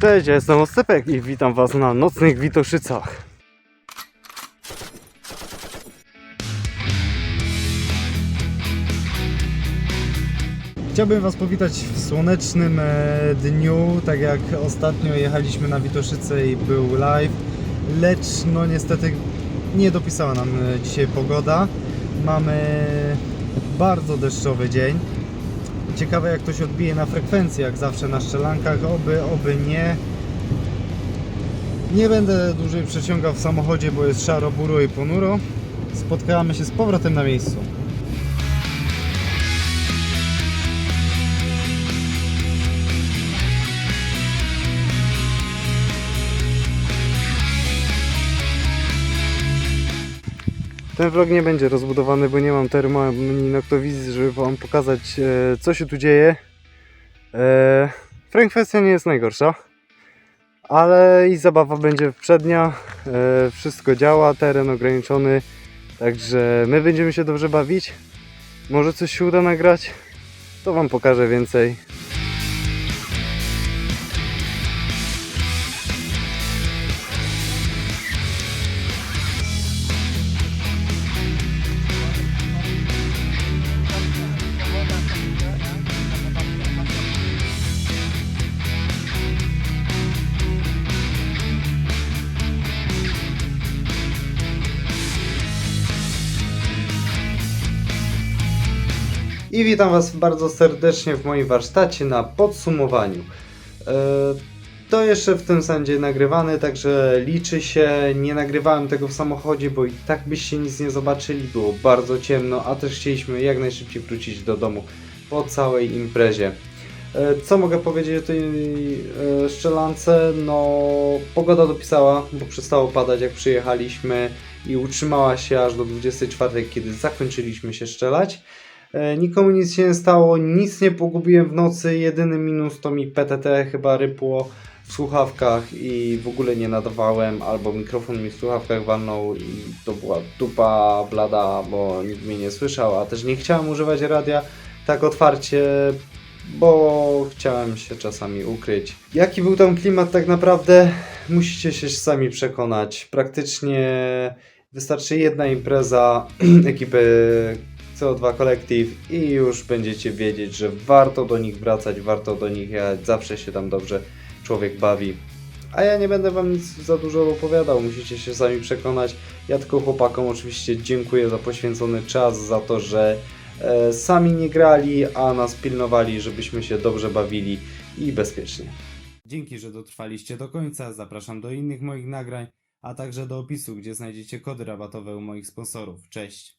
Cześć, ja jestem Oscypek i witam Was na nocnych Witoszycach. Chciałbym Was powitać w słonecznym e, dniu, tak jak ostatnio jechaliśmy na Witoszyce i był live, lecz no niestety nie dopisała nam e, dzisiaj pogoda. Mamy bardzo deszczowy dzień. Ciekawe jak to się odbije na frekwencji, jak zawsze na szczelankach, oby, oby nie. Nie będę dłużej przeciągał w samochodzie, bo jest szaro, buro i ponuro. Spotkamy się z powrotem na miejscu. Ten vlog nie będzie rozbudowany, bo nie mam termo ani noktowizji, żeby Wam pokazać e, co się tu dzieje. E, Frankfestia nie jest najgorsza, ale i zabawa będzie przednia. E, wszystko działa, teren ograniczony, także my będziemy się dobrze bawić. Może coś się uda nagrać, to Wam pokażę więcej. I witam Was bardzo serdecznie w moim warsztacie na podsumowaniu. E, To jeszcze w tym sędzie nagrywany, także liczy się. Nie nagrywałem tego w samochodzie, bo i tak byście nic nie zobaczyli. Było bardzo ciemno, a też chcieliśmy jak najszybciej wrócić do domu po całej imprezie. E, Co mogę powiedzieć o tej e, szczelance? No, pogoda dopisała, bo przestało padać jak przyjechaliśmy i utrzymała się aż do 24, kiedy zakończyliśmy się szczelać. E, Nikomu nic się nie stało, nic nie pogubiłem w nocy. Jedyny minus to mi PTT chyba rypło w słuchawkach i w ogóle nie nadawałem, albo mikrofon mi w słuchawkach walnął i to była dupa blada, bo nikt mnie nie słyszał, a też nie chciałem używać radia tak otwarcie, bo chciałem się czasami ukryć. Jaki był tam klimat tak naprawdę? Musicie się sami przekonać. Praktycznie wystarczy jedna impreza ekipy CO2 Collective i już będziecie wiedzieć, że warto do nich wracać, warto do nich jechać, zawsze się tam dobrze człowiek bawi. A ja nie będę wam nic za dużo opowiadał, musicie się sami przekonać. Ja tylko chłopakom oczywiście dziękuję za poświęcony czas, za to, że e, sami nie grali, a nas pilnowali, żebyśmy się dobrze bawili i bezpiecznie. Dzięki, że dotrwaliście do końca. Zapraszam do innych moich nagrań, a także do opisu, gdzie znajdziecie kody rabatowe u moich sponsorów. Cześć!